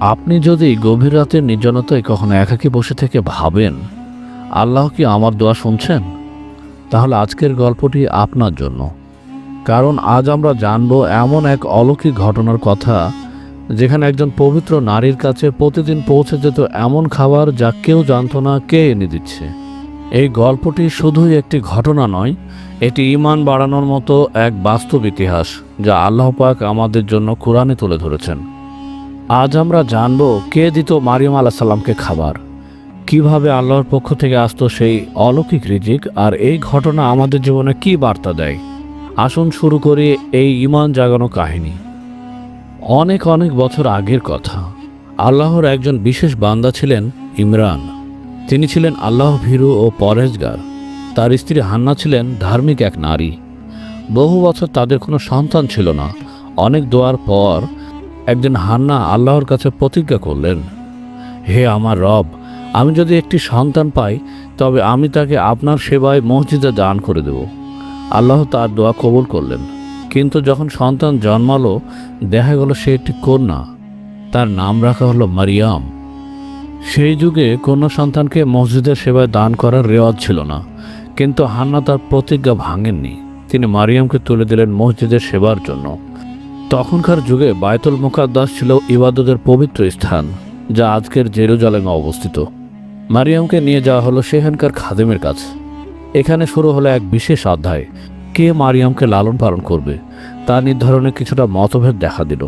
আপনি যদি গভীর রাতের নির্জনতায় কখনো একাকী বসে থেকে ভাবেন, আল্লাহ কি আমার দোয়া শুনছেন? তাহলে আজকের গল্পটি আপনার জন্য। কারণ আজ আমরা জানব এমন এক অলৌকিক ঘটনার কথা, যেখানে একজন পবিত্র নারীর কাছে প্রতিদিন পৌঁছে যেত এমন খাবার যা কেউ জানত না কে এনে দিচ্ছে। এই গল্পটি শুধুই একটি ঘটনা নয়, এটি ইমান বাড়ানোর মতো এক বাস্তব ইতিহাস যা আল্লাহ পাক আমাদের জন্য কোরআনে তুলে ধরেছেন। আজ আমরা জানব কে দিত মারিয়াম আলাহ সাল্লামকে খাবার। কীভাবে আল্লাহর পক্ষ থেকে আসতো সেই অলৌকিক রিজিক আর এই ঘটনা আমাদের জীবনে কি বার্তা দেয়? আসুন শুরু করি এই ইমান জাগানো কাহিনী। অনেক অনেক বছর আগের কথা, আল্লাহর একজন বিশেষ বান্দা ছিলেন ইমরান। তিনি ছিলেন আল্লাহ ভীরু ও পরেজগার তার স্ত্রী হান্না ছিলেন ধার্মিক এক নারী। বহু বছর তাদের কোনো সন্তান ছিল না। অনেক দোয়ার পর একদিন হান্না আল্লাহর কাছে প্রতিজ্ঞা করলেন, হে আমার রব, আমি যদি একটি সন্তান পাই, তবে আমি তাকে আপনার সেবায় মসজিদে দান করে দেব। আল্লাহ তার দোয়া কবুল করলেন। কিন্তু যখন সন্তান জন্মালো, দেখা গেল সে একটি কন্যা, তার নাম রাখা হলো মারিয়াম। সেই যুগে কন্যা সন্তানকে মসজিদের সেবায় দান করার রেওয়াজ ছিল না, কিন্তু হান্না তার প্রতিজ্ঞা ভাঙেননি। তিনি মারিয়ামকে তুলে দিলেন মসজিদের সেবার জন্য। তখনকার যুগে বায়তুল মুকাদ্দাস ছিল ইবাদতের পবিত্র স্থান, যা আজকের জেরুজালেমে অবস্থিত। মারিয়ামকে নিয়ে যাওয়া হলো সেখানকার খাদেমের কাছে। এখানে শুরু হলো এক বিশেষ অধ্যায়, কে মারিয়ামকে লালন পালন করবে, তা নির্ধারণে কিছুটা মতভেদ দেখা দিল।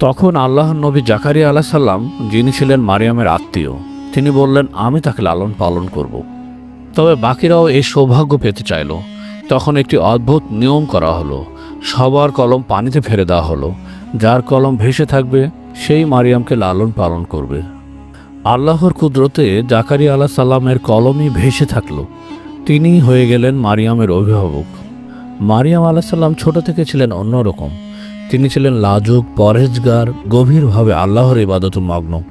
তখন আল্লাহ নবী জাকারিয়া আলাহ সাল্লাম যিনি ছিলেন মারিয়ামের আত্মীয়, তিনি বললেন, আমি তাকে লালন পালন করব। তবে বাকিরাও এই সৌভাগ্য পেতে চাইল। তখন একটি অদ্ভুত নিয়ম করা হলো সবার কলম পানিতে ফেলে দেওয়া হলো। যার কলম ভেসে থাকবে, সেই মারিয়ামকে লালন পালন করবে। আল্লাহর কুদরতে জাকারি আলাহ সাল্লামের কলমই ভেসে থাকল। তিনি হয়ে গেলেন মারিয়ামের অভিভাবক। মারিয়াম আলাহ সাল্লাম ছোট থেকে ছিলেন অন্যরকম। তিনি ছিলেন লাজুক পরেজগার গভীরভাবে আল্লাহর ইবাদত মগ্ন।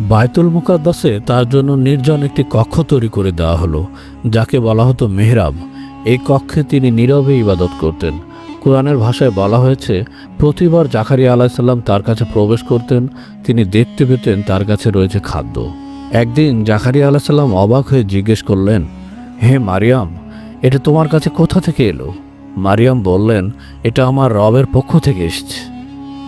বায়তুল মুকাদ্দাসে তার জন্য নির্জন একটি কক্ষ তৈরি করে দেওয়া হলো, যাকে বলা হতো মেহরাব। এই কক্ষে তিনি নীরবে ইবাদত করতেন। কোরআনের ভাষায় বলা হয়েছে, প্রতিবার জাকারিয়া আলাইসাল্লাম তার কাছে প্রবেশ করতেন, তিনি দেখতে পেতেন তার কাছে রয়েছে খাদ্য। একদিন জাকারিয়া আলাইসাল্লাম অবাক হয়ে জিজ্ঞেস করলেন, হে মারিয়াম, এটা তোমার কাছে কোথা থেকে এলো? মারিয়াম বললেন, এটা আমার রবের পক্ষ থেকে এসেছে।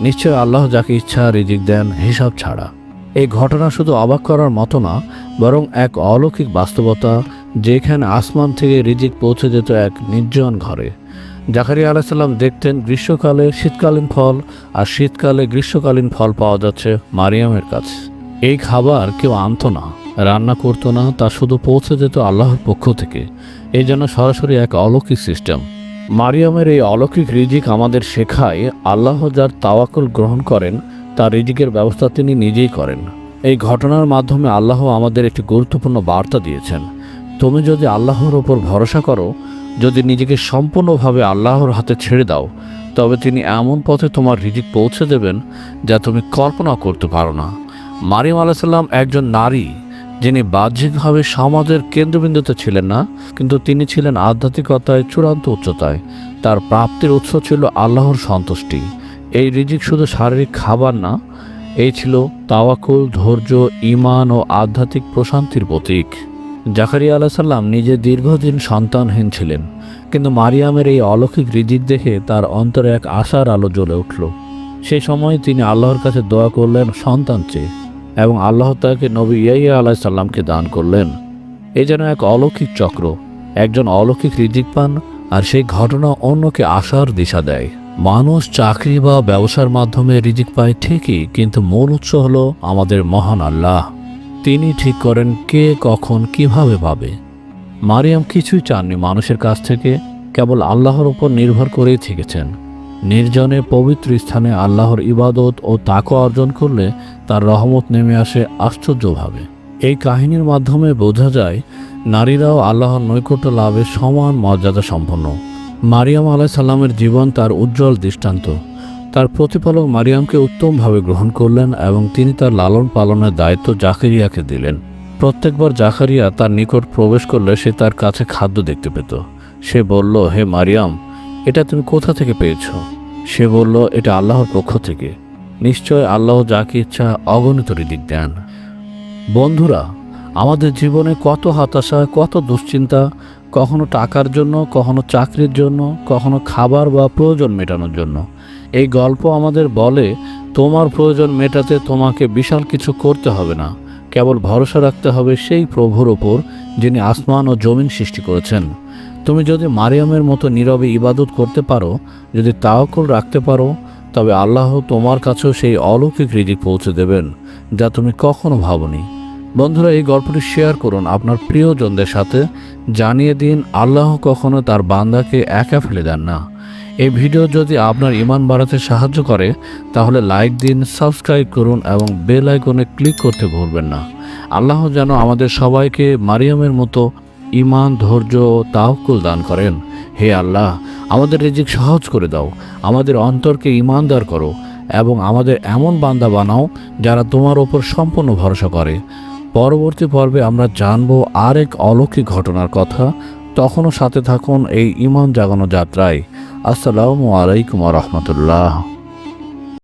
নিশ্চয় আল্লাহ যাকে ইচ্ছা, রিজিক দেন, হিসাব ছাড়া। এই ঘটনা শুধু অবাক করার মতো না, বরং এক অলৌকিক বাস্তবতা, যেখানে আসমান থেকে রিজিক পৌঁছে যেত এক নির্জন ঘরে। জাকারিয়া আলাইসাল্লাম দেখতেন গ্রীষ্মকালে শীতকালীন ফল আর শীতকালে গ্রীষ্মকালীন ফল পাওয়া যাচ্ছে মারিয়ামের কাছে। এই খাবার কেউ আনতো না, রান্না করতো না, তা শুধু পৌঁছে যেত আল্লাহর পক্ষ থেকে। এই জন্য সরাসরি এক অলৌকিক সিস্টেম। মারিয়ামের এই অলৌকিক রিজিক আমাদের শেখায়, আল্লাহ যার তাওয়াকুল গ্রহণ করেন, তার রিজিকের ব্যবস্থা তিনি নিজেই করেন। এই ঘটনার মাধ্যমে আল্লাহ আমাদের একটি গুরুত্বপূর্ণ বার্তা দিয়েছেন। তুমি যদি আল্লাহর ওপর ভরসা করো যদি নিজেকে সম্পূর্ণভাবে আল্লাহর হাতে ছেড়ে দাও, তবে তিনি এমন পথে তোমার রিজিক পৌঁছে দেবেন যা তুমি কল্পনা করতে পারো না। মারিয়াম আলাইসাল্লাম একজন নারী, যিনি বাহ্যিকভাবে সমাজের কেন্দ্রবিন্দুতে ছিলেন না, কিন্তু তিনি ছিলেন আধ্যাত্মিকতায় চূড়ান্ত উচ্চতায়। তার প্রাপ্তির উৎস ছিল আল্লাহর সন্তুষ্টি। এই রিজিক শুধু শারীরিক খাবার না, এই ছিল তাওয়াকুল ধৈর্য ইমান ও আধ্যাত্মিক প্রশান্তির প্রতীক। জাকারিয়া আলাহ সাল্লাম নিজে দীর্ঘদিন সন্তানহীন ছিলেন, কিন্তু মারিয়ামের এই অলৌকিক রিজিক দেখে তার অন্তরে এক আশার আলো জ্বলে উঠল। সেই সময় তিনি আল্লাহর কাছে দোয়া করলেন সন্তান চেয়ে এবং আল্লাহ তাকে নবী ইয়াইয়া আলাহ সাল্লামকে দান করলেন। এ যেন এক অলৌকিক চক্র, একজন অলৌকিক রিজিক পান আর সেই ঘটনা অন্যকে আশার দিশা দেয়। মানুষ চাকরি বা ব্যবসার মাধ্যমে রিজিক পায় ঠিকই, কিন্তু মূল উৎস হলো আমাদের মহান আল্লাহ। তিনি ঠিক করেন কে কখন কীভাবে পাবে। মারিয়াম কিছুই চাননি মানুষের কাছ থেকে, কেবল আল্লাহর উপর নির্ভর করেই থেকেছেন। নির্জনে পবিত্র স্থানে আল্লাহর ইবাদত ও তাকো অর্জন করলে তার রহমত নেমে আসে আশ্চর্যভাবে। এই কাহিনীর মাধ্যমে বোঝা যায়, নারীরাও আল্লাহর নৈকট্য লাভের সমান মর্যাদা সম্পন্ন। মারিয়াম আলাহ সাল্লামের জীবন তার উজ্জ্বল দৃষ্টান্ত। তার প্রতিপালক মারিয়ামকে উত্তমভাবে গ্রহণ করলেন এবং তিনি তার লালন পালনের দায়িত্ব জাকারিয়াকে দিলেন। প্রত্যেকবার জাকারিয়া তার নিকট প্রবেশ করলে সে তার কাছে খাদ্য দেখতে পেত। সে বলল, হে মারিয়াম, এটা তুমি কোথা থেকে পেয়েছ? সে বলল, এটা আল্লাহর পক্ষ থেকে। নিশ্চয় আল্লাহ যাকে ইচ্ছা অগণিত রিদিক দেন। বন্ধুরা, আমাদের জীবনে কত হতাশা, কত দুশ্চিন্তা, কখনো টাকার জন্য, কখনো চাকরির জন্য, কখনো খাবার বা প্রয়োজন মেটানোর জন্য। এই গল্প আমাদের বলে, তোমার প্রয়োজন মেটাতে তোমাকে বিশাল কিছু করতে হবে না। কেবল ভরসা রাখতে হবে সেই প্রভুর ওপর, যিনি আসমান ও জমিন সৃষ্টি করেছেন। তুমি যদি মারিয়ামের মতো নীরবে ইবাদত করতে পারো, যদি তাওকুল রাখতে পারো, তবে আল্লাহ তোমার কাছেও সেই অলৌকিক রিজিক পৌঁছে দেবেন, যা তুমি কখনো ভাবনি। বন্ধুরা, এই গল্পটি শেয়ার করুন আপনার প্রিয়জনদের সাথে। জানিয়ে দিন, আল্লাহ কখনো তার বান্দাকে একা ফেলে দেন না। এই ভিডিও যদি আপনার ইমান বাড়াতে সাহায্য করে, তাহলে লাইক দিন, সাবস্ক্রাইব করুন এবং বেল আইকনে ক্লিক করতে ভুলবেন না। আল্লাহ যেন আমাদের সবাইকে মারিয়ামের মতো ইমান, ধৈর্য তাহকুল দান করেন। হে আল্লাহ, আমাদের রিজিক সহজ করে দাও, আমাদের অন্তরকে ইমানদার করো এবং আমাদের এমন বান্দা বানাও যারা তোমার ওপর সম্পূর্ণ ভরসা করে। পরবর্তী পর্বে আমরা জানব আরেক অলৌকিক ঘটনার কথা তখনও সাথে থাকুন এই ইমান জাগানো যাত্রায়। আসসালামু আলাইকুম রহমতুল্লাহ।